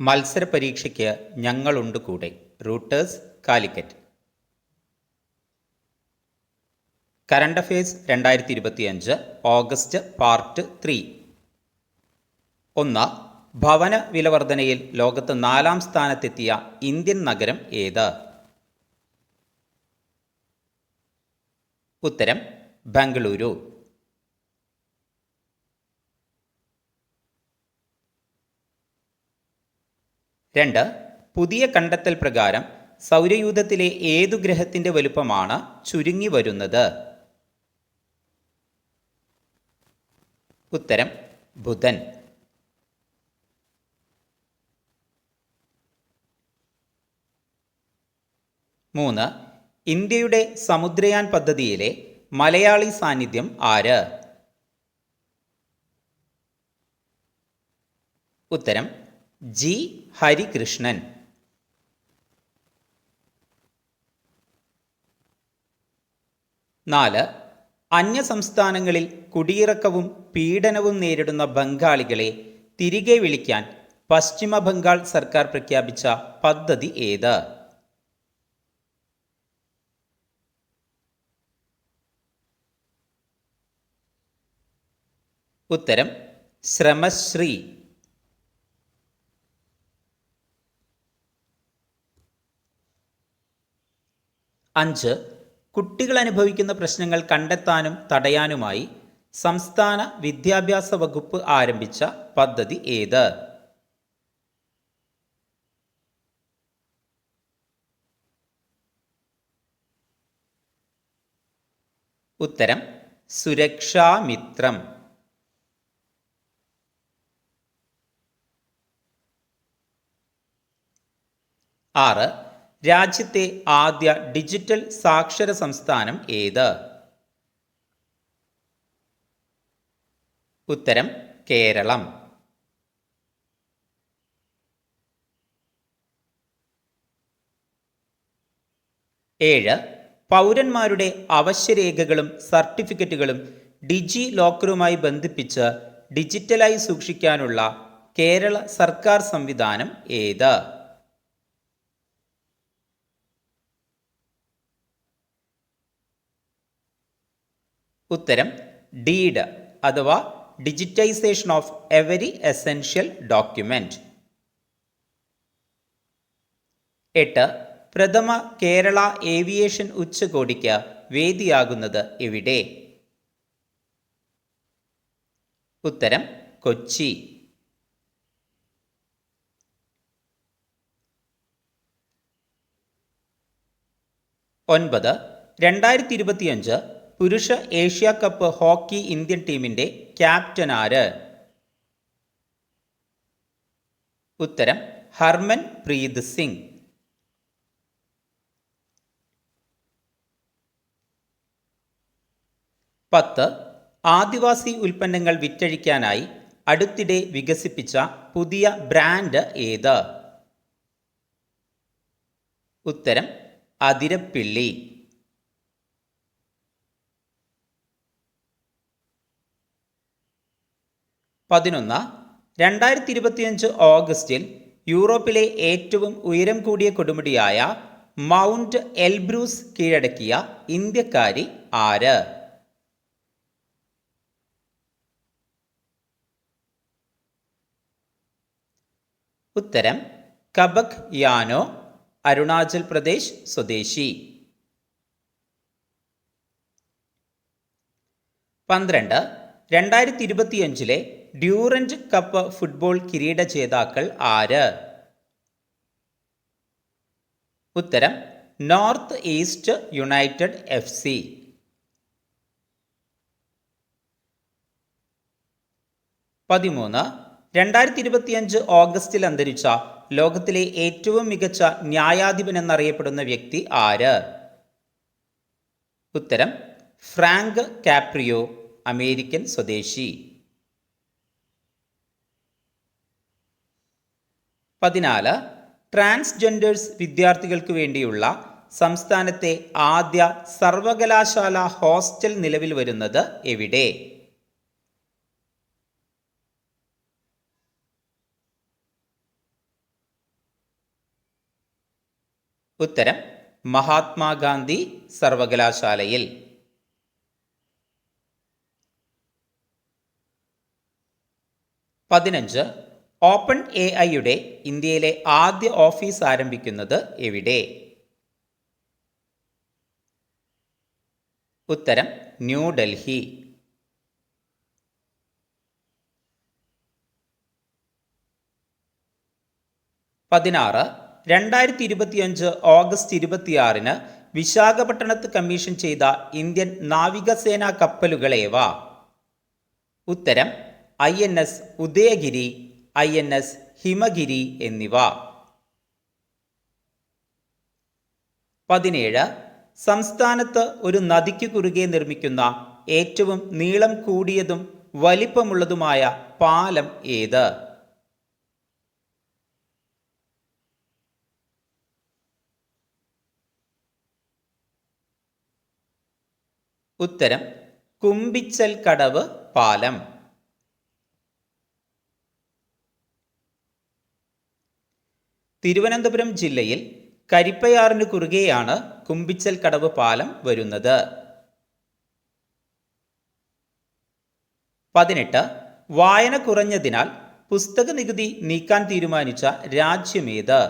മത്സര പരീക്ഷയ്ക്ക് ഞങ്ങളുണ്ട് കൂടെ റൂട്ടേഴ്സ് കാലിക്കറ്റ്. കറണ്ട് അഫയേഴ്സ് രണ്ടായിരത്തി ഇരുപത്തിയഞ്ച് ഓഗസ്റ്റ് പാർട്ട് ത്രീ. ഒന്ന് ഭവന വിലവർധനയിൽ ലോകത്ത് നാലാം സ്ഥാനത്തെത്തിയ ഇന്ത്യൻ നഗരം ഏത്? ഉത്തരം ബംഗളൂരു. രണ്ട് പുതിയ കണ്ടെത്തൽ പ്രകാരം സൗരയൂഥത്തിലെ ഏതു ഗ്രഹത്തിന്റെ വലുപ്പമാണ് ചുരുങ്ങി വരുന്നത്? ഉത്തരം ബുധൻ. മൂന്ന് ഇന്ത്യയുടെ സമുദ്രയാൻ പദ്ധതിയിലെ മലയാളി സാന്നിധ്യം ആര്? ഉത്തരം ജി ഹരികൃഷ്ണൻ. നാല് അന്യസംസ്ഥാനങ്ങളിൽ കുടിയിറക്കവും പീഡനവും നേരിടുന്ന ബംഗാളികളെ തിരികെ വിളിക്കാൻ പശ്ചിമ ബംഗാൾ സർക്കാർ പ്രഖ്യാപിച്ച പദ്ധതി ഏത്? ഉത്തരം ശ്രമശ്രീ. അഞ്ച് കുട്ടികൾ അനുഭവിക്കുന്ന പ്രശ്നങ്ങൾ കണ്ടെത്താനും തടയാനുമായി സംസ്ഥാന വിദ്യാഭ്യാസ വകുപ്പ് ആരംഭിച്ച പദ്ധതി ഏത്? ഉത്തരം സുരക്ഷാമിത്രം ആറ് രാജ്യത്തെ ആദ്യ ഡിജിറ്റൽ സാക്ഷര സംസ്ഥാനം ഏത്? ഉത്തരം കേരളം. ഏഴ് പൗരന്മാരുടെ അവശ്യരേഖകളും സർട്ടിഫിക്കറ്റുകളും ഡിജി ലോക്കറുമായി ബന്ധിപ്പിച്ച് ഡിജിറ്റലായി സൂക്ഷിക്കാനുള്ള കേരള സർക്കാർ സംവിധാനം ഏത്? ഉത്തരം ഡീഡ് അഥവാ digitisation of every essential document എട്ട് പ്രഥമ കേരള ഏവിയേഷൻ ഉച്ചകോടിക്ക് വേദിയാകുന്നത് എവിടെ? ഉത്തരം കൊച്ചി. ഒൻപത് രണ്ടായിരത്തി ഇരുപത്തിയഞ്ച് പുരുഷ ഏഷ്യ കപ്പ് ഹോക്കി ഇന്ത്യൻ ടീമിന്റെ ക്യാപ്റ്റൻ ആര്? ഉത്തരം ഹർമൻ പ്രീത് സിംഗ്. പത്ത് ആദിവാസി ഉൽപ്പന്നങ്ങൾ വിറ്റഴിക്കാനായി അടുത്തിടെ വികസിപ്പിച്ച പുതിയ ബ്രാൻഡ് ഏത്? ഉത്തരം അതിരപ്പിള്ളി. പതിനൊന്ന് രണ്ടായിരത്തി ഇരുപത്തിയഞ്ച് ഓഗസ്റ്റിൽ യൂറോപ്പിലെ ഏറ്റവും ഉയരം കൂടിയ കൊടുമുടിയായ മൗണ്ട് എൽബ്രൂസ് കീഴടക്കിയ ഇന്ത്യക്കാരി ആര്? ഉത്തരം കബക് യാനോ അരുണാചൽ പ്രദേശ് സ്വദേശി. പന്ത്രണ്ട് രണ്ടായിരത്തി ഇരുപത്തിയഞ്ചിലെ ഡ്യൂറന്റ് കപ്പ് ഫുട്ബോൾ കിരീട ജേതാക്കൾ ആര്? ഉത്തരം North East United F C. പതിമൂന്ന് രണ്ടായിരത്തി ഇരുപത്തിയഞ്ച് ഓഗസ്റ്റിൽ അന്തരിച്ച ലോകത്തിലെ ഏറ്റവും മികച്ച ന്യായാധിപൻ എന്നറിയപ്പെടുന്ന വ്യക്തി ആര്? ഉത്തരം ഫ്രാങ്ക് കാപ്രിയോ അമേരിക്കൻ സ്വദേശി. പതിനാല് ട്രാൻസ്ജെൻഡേഴ്സ് വിദ്യാർത്ഥികൾക്ക് വേണ്ടിയുള്ള സംസ്ഥാനത്തെ ആദ്യ സർവകലാശാല ഹോസ്റ്റൽ നിലവിൽ വരുന്നത് എവിടെ? ഉത്തരം മഹാത്മാഗാന്ധി സർവകലാശാലയിൽ. പതിനഞ്ച് ഓപ്പൺ എ ഐയുടെ ഇന്ത്യയിലെ ആദ്യ ഓഫീസ് ആരംഭിക്കുന്നത് എവിടെ? ഉത്തരം ന്യൂഡൽഹി പതിനാറ് രണ്ടായിരത്തി ഇരുപത്തിയഞ്ച് ഓഗസ്റ്റ് ഇരുപത്തിയാറിന് വിശാഖപട്ടണത്ത് കമ്മീഷൻ ചെയ്ത ഇന്ത്യൻ നാവികസേനാ കപ്പലുകളേവ? ഉത്തരം I N S Udaygiri. I N S Himagiri എന്നിവ. പതിനേഴ് സംസ്ഥാനത്ത് ഒരു നദിക്ക് കുറുകെ നിർമ്മിക്കുന്ന ഏറ്റവും നീളം കൂടിയതും വലിപ്പമുള്ളതുമായ പാലം ഏത്? ഉത്തരം കുമ്പിച്ചൽ കടവ് പാലം. തിരുവനന്തപുരം ജില്ലയിൽ കരിപ്പയാറിന് കുറുകെയാണ് കുമ്പിച്ചൽ കടവ് പാലം വരുന്നത്. പതിനെട്ട് വായന കുറഞ്ഞതിനാൽ പുസ്തക നികുതി നീക്കാൻ തീരുമാനിച്ച രാജ്യമേത്?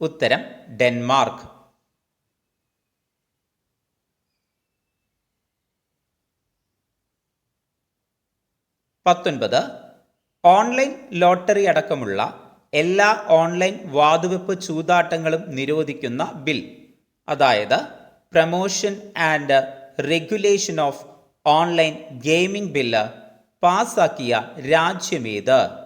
ഉത്തരം ഡെൻമാർക്ക്. പത്തൊൻപത് ഓൺലൈൻ ലോട്ടറി അടക്കമുള്ള എല്ലാ ഓൺലൈൻ വാതുവെപ്പ് ചൂതാട്ടങ്ങളും നിരോധിക്കുന്ന ബിൽ അതായത് promotion and regulation of online gaming bill പാസാക്കിയ രാജ്യമേത്?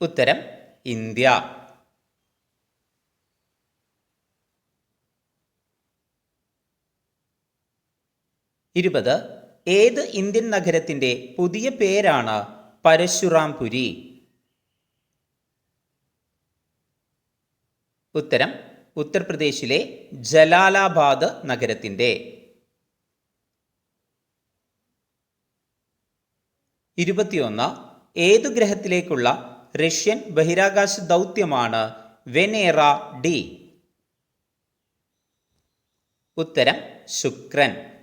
ഉത്തരം ഇന്ത്യ. ഇരുപത്. ഏത് ഇന്ത്യൻ നഗരത്തിന്റെ പുതിയ പേരാണ് പരശുറാംപുരി? ഉത്തരം ഉത്തർപ്രദേശിലെ ജലാലാബാദ് നഗരത്തിന്റെ. ഇരുപത്തിയൊന്ന്. ഏതു ഗ്രഹത്തിലേക്കുള്ള റഷ്യൻ ബഹിരാകാശ ദൗത്യമാണ് വെനേറ ഡി? ഉത്തരം ശുക്രൻ.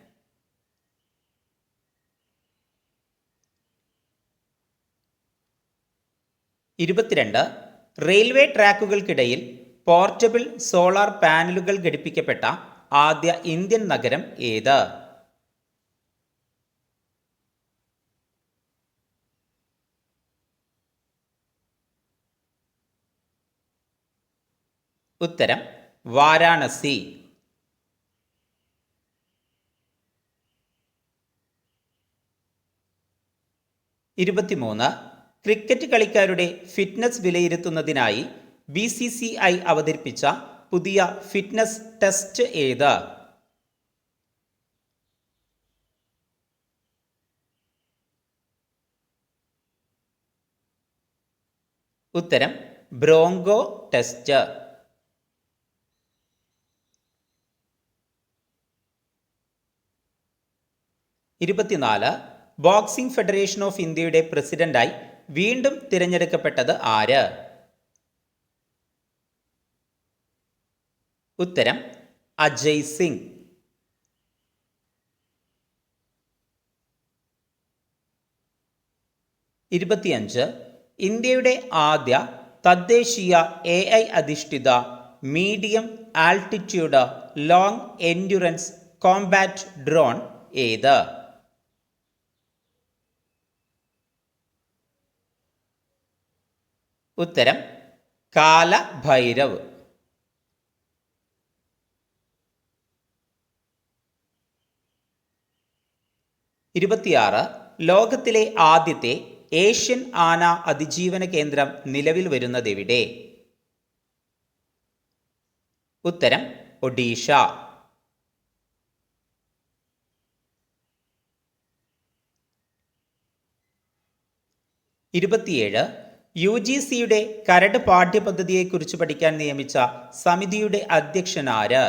ഇരുപത്തിരണ്ട് റെയിൽവേ ട്രാക്കുകൾക്കിടയിൽ പോർട്ടബിൾ സോളാർ പാനലുകൾ ഘടിപ്പിക്കപ്പെട്ട ആദ്യ ഇന്ത്യൻ നഗരം ഏത്? ഉത്തരം വാരാണസി. ഇരുപത്തിമൂന്ന് ക്രിക്കറ്റ് കളിക്കാരുടെ ഫിറ്റ്നസ് വിലയിരുത്തുന്നതിനായി ബി സി സി ഐ അവതരിപ്പിച്ച പുതിയ ഫിറ്റ്നസ് ടെസ്റ്റ് ഏത്? ഉത്തരം ബ്രോങ്കോ ടെസ്റ്റ്. ഇരുപത്തിനാല് ബോക്സിംഗ് ഫെഡറേഷൻ ഓഫ് ഇന്ത്യയുടെ പ്രസിഡന്റായി വീണ്ടും തിരഞ്ഞെടുക്കപ്പെട്ടത് ആര്? ഉത്തരം അജയ് സിംഗ്. ഇരുപത്തിയഞ്ച് ഇന്ത്യയുടെ ആദ്യ തദ്ദേശീയ എ ഐ അധിഷ്ഠിത medium altitude long endurance combat drone ഏത്? ഉത്തരം കാലഭൈരവ്. ഇരുപത്തിയാറ് ലോകത്തിലെ ആദ്യത്തെ ഏഷ്യൻ ആന അതിജീവന കേന്ദ്രം നിലവിൽ വരുന്നതെവിടെ? ഉത്തരം ഒഡീഷ. ഇരുപത്തിയേഴ് യു ജി സിയുടെ കരട് പാഠ്യപദ്ധതിയെക്കുറിച്ച് പഠിക്കാൻ നിയമിച്ച സമിതിയുടെ അധ്യക്ഷൻ ആര്?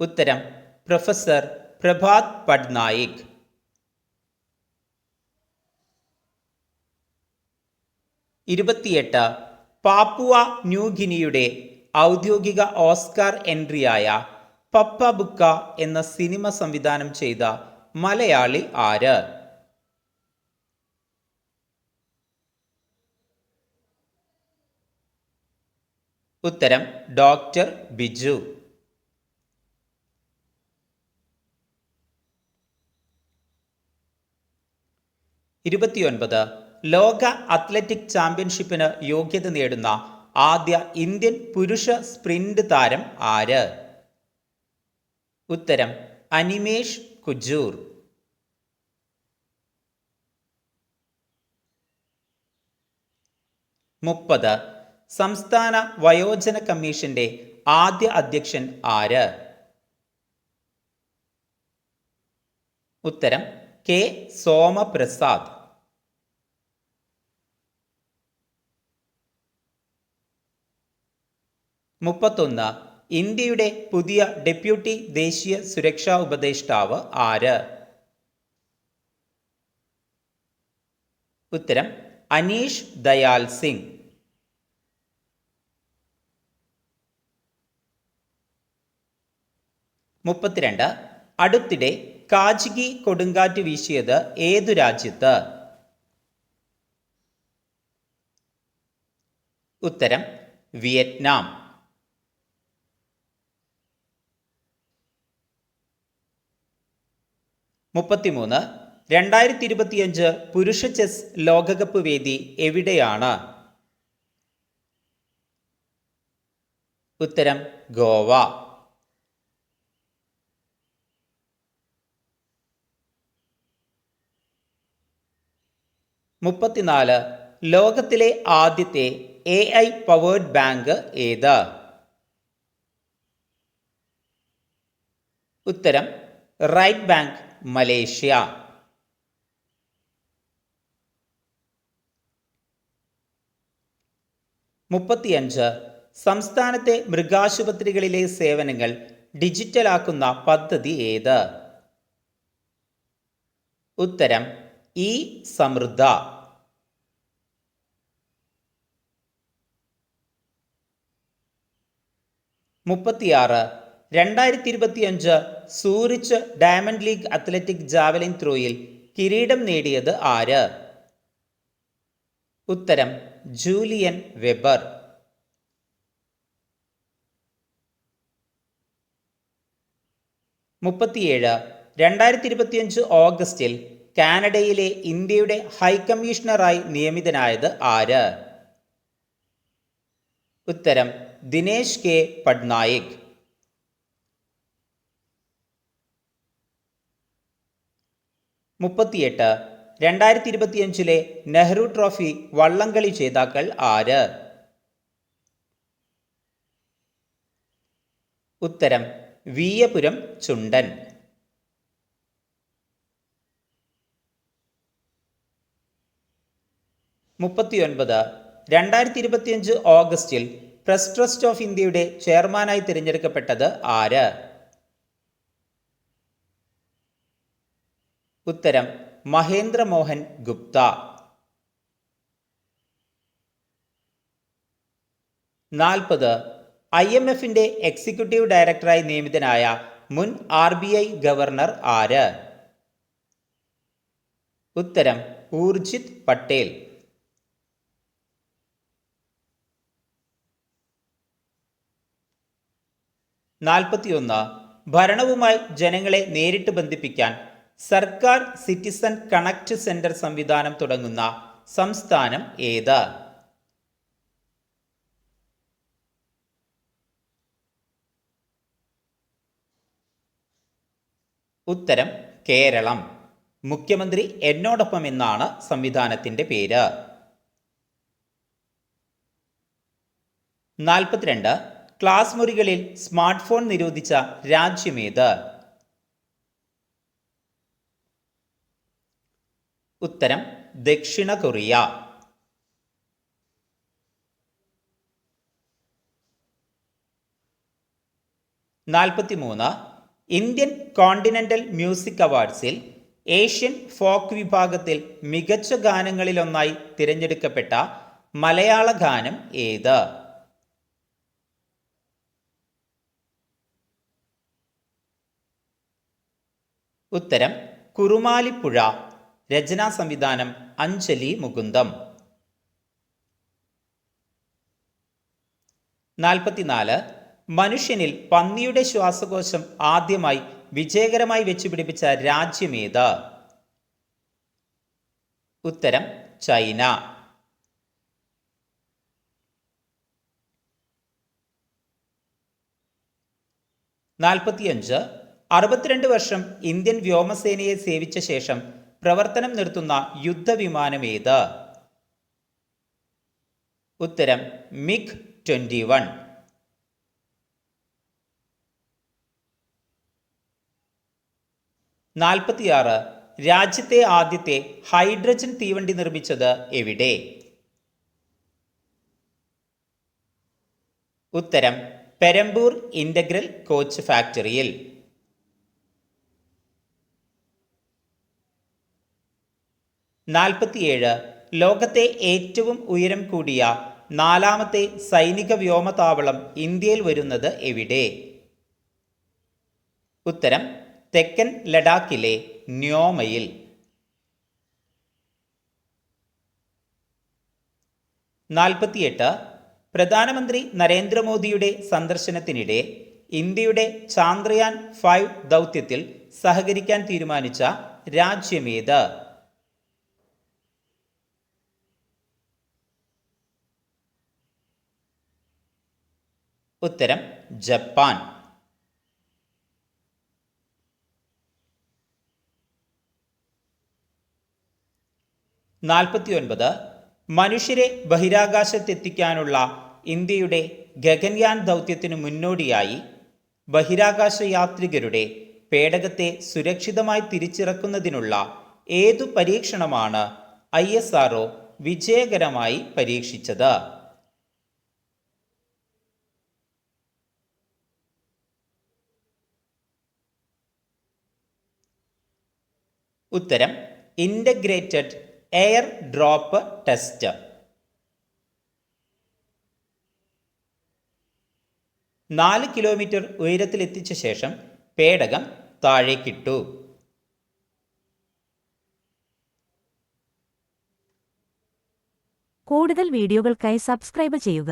ഉത്തരം പ്രൊഫസർ പ്രഭാത് പട്നായിക്. ഇരുപത്തിയെട്ട് പാപ്പുവ ന്യൂഗിനിയുടെ ഔദ്യോഗിക ഓസ്കാർ എൻട്രിയായ പപ്പ ബുക്ക എന്ന സിനിമ സംവിധാനം ചെയ്ത മലയാളി ആര്? ഉത്തരം ഡോക്ടർ ബിജു. ഇരുപത്തിയൊൻപത്. ലോക അത്ലറ്റിക് ചാമ്പ്യൻഷിപ്പിന് യോഗ്യത നേടുന്ന ആദ്യ ഇന്ത്യൻ പുരുഷ സ്പ്രിന്റ് താരം ആര്? ഉത്തരം അനിമേഷ് കുജൂർ. മുപ്പത്. സംസ്ഥാന വയോജന കമ്മീഷന്റെ ആദ്യ അധ്യക്ഷൻ ആര്? ഉത്തരം കെ. സോമപ്രസാദ്. മുപ്പത്തൊന്ന് ഇന്ത്യയുടെ പുതിയ ഡെപ്യൂട്ടി ദേശീയ സുരക്ഷാ ഉപദേഷ്ടാവ് ആര്? ഉത്തരം അനീഷ് ദയാൽ സിംഗ്. മുപ്പത്തിരണ്ട്. അടുത്തിടെ കാജ്ഗി കൊടുങ്കാറ്റ് വീശിയത് ഏതു രാജ്യത്ത്? ഉത്തരം വിയറ്റ്നാം. മുപ്പത്തിമൂന്ന്. രണ്ടായിരത്തി ഇരുപത്തിയഞ്ച് പുരുഷ ചെസ് ലോകകപ്പ് വേദി എവിടെയാണ്? ഉത്തരം ഗോവ. മുപ്പത്തിനാല് ലോകത്തിലെ ആദ്യത്തെ എ ഐ പവേർഡ് ബാങ്ക് ഏത്? ഉത്തരം റൈറ്റ് ബാങ്ക് മലേഷ്യ. മുപ്പത്തിയഞ്ച് സംസ്ഥാനത്തെ മൃഗാശുപത്രികളിലെ സേവനങ്ങൾ ഡിജിറ്റലാക്കുന്ന പദ്ധതി ഏത്? ഉത്തരം ഇ സമൃദ്ധ. മുപ്പത്തിയാറ്. രണ്ടായിരത്തി ഇരുപത്തിയഞ്ച് Zurich diamond league athletic javelin ത്രോയിൽ കിരീടം നേടിയത് ആര്? ഉത്തരം ജൂലിയൻ വെബർ. മുപ്പത്തിയേഴ്. രണ്ടായിരത്തി ഇരുപത്തിയഞ്ച് ഓഗസ്റ്റിൽ കാനഡയിലെ ഇന്ത്യയുടെ ഹൈക്കമ്മീഷണറായി നിയമിതനായത് ആര്? ഉത്തരം ദിനേശ് കെ. പട്നായിക്. മുപ്പത്തിയെട്ട് രണ്ടായിരത്തി ഇരുപത്തിയഞ്ചിലെ നെഹ്റു ട്രോഫി വള്ളംകളി ജേതാക്കൾ ആര്? ഉത്തരം വീയപുരം ചുണ്ടൻ. മുപ്പത്തിയൊൻപത് രണ്ടായിരത്തി ഇരുപത്തിയഞ്ച് ഓഗസ്റ്റിൽ പ്രസ് ട്രസ്റ്റ് ഓഫ് ഇന്ത്യയുടെ ചെയർമാനായി തിരഞ്ഞെടുക്കപ്പെട്ടത് ആര്? ഉത്തരം മഹേന്ദ്ര മോഹൻ ഗുപ്ത. നാൽപ്പത് ഐ എം എഫിന്റെ എക്സിക്യൂട്ടീവ് ഡയറക്ടറായി നിയമിതനായ മുൻ ആർ ബി ഐ ഗവർണർ ആര്? ഉത്തരം ഊർജിത് പട്ടേൽ. നാൽപ്പത്തിയൊന്ന്. ഭരണവുമായി ജനങ്ങളെ നേരിട്ട് ബന്ധിപ്പിക്കാൻ സർക്കാർ സിറ്റിസൺ കണക്ട് സെന്റർ സംവിധാനം തുടങ്ങുന്ന സംസ്ഥാനം ഏത്? ഉത്തരം കേരളം. മുഖ്യമന്ത്രി എന്നോടൊപ്പം എന്നാണ് സംവിധാനത്തിന്റെ പേര്? നാൽപ്പത്തിരണ്ട്. ക്ലാസ് മുറികളിൽ സ്മാർട്ട് ഫോൺ നിരോധിച്ച രാജ്യമേത് ഉത്തരം ദക്ഷിണ കൊറിയ. നാൽപ്പത്തിമൂന്ന് ഇന്ത്യൻ കോണ്ടിനെന്റൽ മ്യൂസിക് അവാർഡ്സിൽ ഏഷ്യൻ ഫോക്ക് വിഭാഗത്തിൽ മികച്ച ഗാനങ്ങളിലൊന്നായി തിരഞ്ഞെടുക്കപ്പെട്ട മലയാള ഗാനം ഏത്? ഉത്തരം കുറുമാലിപ്പുഴ രചനാ സംവിധാനം അഞ്ജലി മുകുന്ദം. നാൽപ്പത്തിനാല് മനുഷ്യനിൽ പന്നിയുടെ ശ്വാസകോശം ആദ്യമായി വിജയകരമായി വെച്ചുപിടിപ്പിച്ച രാജ്യമേത് ഉത്തരം ചൈന. നാൽപ്പത്തിയഞ്ച് അറുപത്തിരണ്ട് വർഷം ഇന്ത്യൻ വ്യോമസേനയെ സേവിച്ച ശേഷം പ്രവർത്തനം നിർത്തുന്ന യുദ്ധവിമാനം ഏത് ഉത്തരം മിഗ് ട്വന്റി വൺ നാൽപ്പത്തിയാറ്. രാജ്യത്തെ ആദ്യത്തെ ഹൈഡ്രജൻ തീവണ്ടി നിർമ്മിച്ചത് എവിടെ? ഉത്തരം പെരമ്പൂർ ഇന്റഗ്രൽ കോച്ച് ഫാക്ടറിയിൽ. നാൽപ്പത്തിയേഴ് ലോകത്തെ ഏറ്റവും ഉയരം കൂടിയ നാലാമത്തെ സൈനിക വ്യോമതാവളം ഇന്ത്യയിൽ വരുന്നത് എവിടെ? ഉത്തരം തെക്കൻ ലഡാക്കിലെ ന്യോമയിൽ. നാൽപ്പത്തിയെട്ട് പ്രധാനമന്ത്രി നരേന്ദ്രമോദിയുടെ സന്ദർശനത്തിനിടെ ഇന്ത്യയുടെ ചാന്ദ്രയാൻ ഫൈവ് ദൗത്യത്തിൽ സഹകരിക്കാൻ തീരുമാനിച്ച രാജ്യമേത്? ഉത്തരം ജപ്പാൻ. നാൽപ്പത്തിയൊൻപത് മനുഷ്യരെ ബഹിരാകാശത്തെത്തിക്കാനുള്ള ഇന്ത്യയുടെ ഗഗൻയാൻ ദൗത്യത്തിന് മുന്നോടിയായി ബഹിരാകാശ യാത്രികരുടെ പേടകത്തെ സുരക്ഷിതമായി തിരിച്ചിറക്കുന്നതിനുള്ള ഏതു പരീക്ഷണമാണ് ഐ എസ് വിജയകരമായി പരീക്ഷിച്ചത്? ഉത്തരം ഇന്റഗ്രേറ്റഡ് എയർ ഡ്രോപ്പ് ടെസ്റ്റ് നാല് കിലോമീറ്റർ ഉയരത്തിലെത്തിച്ച ശേഷം പേടകം താഴേക്കിട്ടു. കൂടുതൽ വീഡിയോകൾക്കായി സബ്സ്ക്രൈബ് ചെയ്യുക.